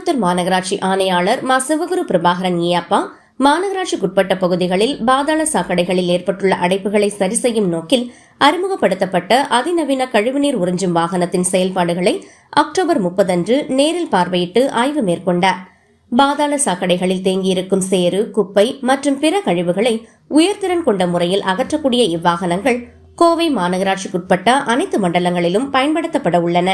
கோயம்புத்தூர் மாநகராட்சி ஆணையாளர் மா. சிவகுரு பிரபாகரன் ஏப்பா மாநகராட்சிக்குட்பட்ட பகுதிகளில் பாதாள சாக்கடைகளில் ஏற்பட்டுள்ள அடைப்புகளை சரி செய்யும் நோக்கில் அறிமுகப்படுத்தப்பட்ட அதிநவீன கழிவுநீர் உறிஞ்சும் வாகனத்தின் செயல்பாடுகளை அக்டோபர் முப்பதன்று நேரில் பார்வையிட்டு ஆய்வு மேற்கொண்டார். பாதாள சாக்கடைகளில் தேங்கியிருக்கும் சேறு குப்பை மற்றும் பிற கழிவுகளை உயர்திறன் கொண்ட முறையில் அகற்றக்கூடிய இவ்வாகனங்கள் கோவை மாநகராட்சிக்குட்பட்ட அனைத்து மண்டலங்களிலும் பயன்படுத்தப்பட உள்ளன.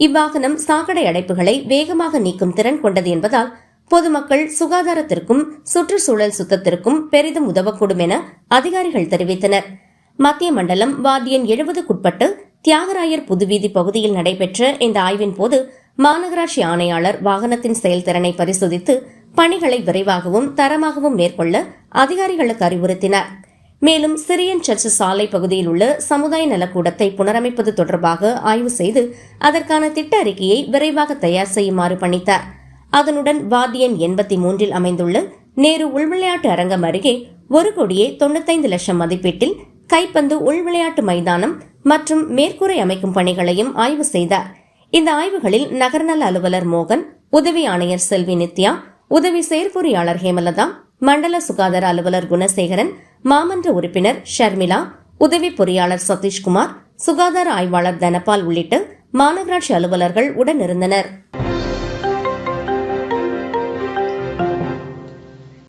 இவ்வாகனம் சாக்கடை அடைப்புகளை வேகமாக நீக்கும் திறன் கொண்டது என்பதால் பொதுமக்கள் சுகாதாரத்திற்கும் சுற்றுச்சூழல் சுத்தத்திற்கும் பெரிதும் உதவக்கூடும் என அதிகாரிகள் தெரிவித்தனர். மத்திய மண்டலம் வார்டியன் எழுபதுக்குட்பட்டு தியாகராயர் புதுவீதி பகுதியில் நடைபெற்ற இந்த ஆய்வின் போது மாநகராட்சி ஆணையாளர் வாகனத்தின் செயல்திறனை பரிசோதித்து பணிகளை விரைவாகவும் தரமாகவும் மேற்கொள்ள அதிகாரிகளுக்கு அறிவுறுத்தினார். மேலும் சிரியன் சர்ச் சாலை பகுதியில் உள்ள சமுதாய நலக்கூடத்தை புனரமைப்பது தொடர்பாக ஆய்வு செய்து அதற்கான திட்ட அறிக்கையை விரைவாக தயார் செய்யுமாறு பணித்தார். அதனுடன் வார்டியன் எண்பத்தி மூன்றில் அமைந்துள்ள நேரு உள்விளையாட்டு அரங்கம் அருகே ஒரு கோடியே தொண்ணூத்தைந்து லட்சம் மதிப்பீட்டில் கைப்பந்து உள்விளையாட்டு மைதானம் மற்றும் மேற்கூரை அமைக்கும் பணிகளையும் ஆய்வு செய்தார். இந்த ஆய்வுகளில் நகர்நல அலுவலர் மோகன் உதவி ஆணையர் செல்வி நித்யா உதவி செயற்பொறியாளர் ஹேமலதா மண்டல சுகாதார அலுவலர் குணசேகரன் மாமன்ற உறுப்பினர் ஷர்மிளா உதவி பொறியாளர் சதீஷ்குமார் சுகாதார ஆய்வாளர் தனபால் உள்ளிட்ட மாநகராட்சி அலுவலர்கள் உடனிருந்தனர்.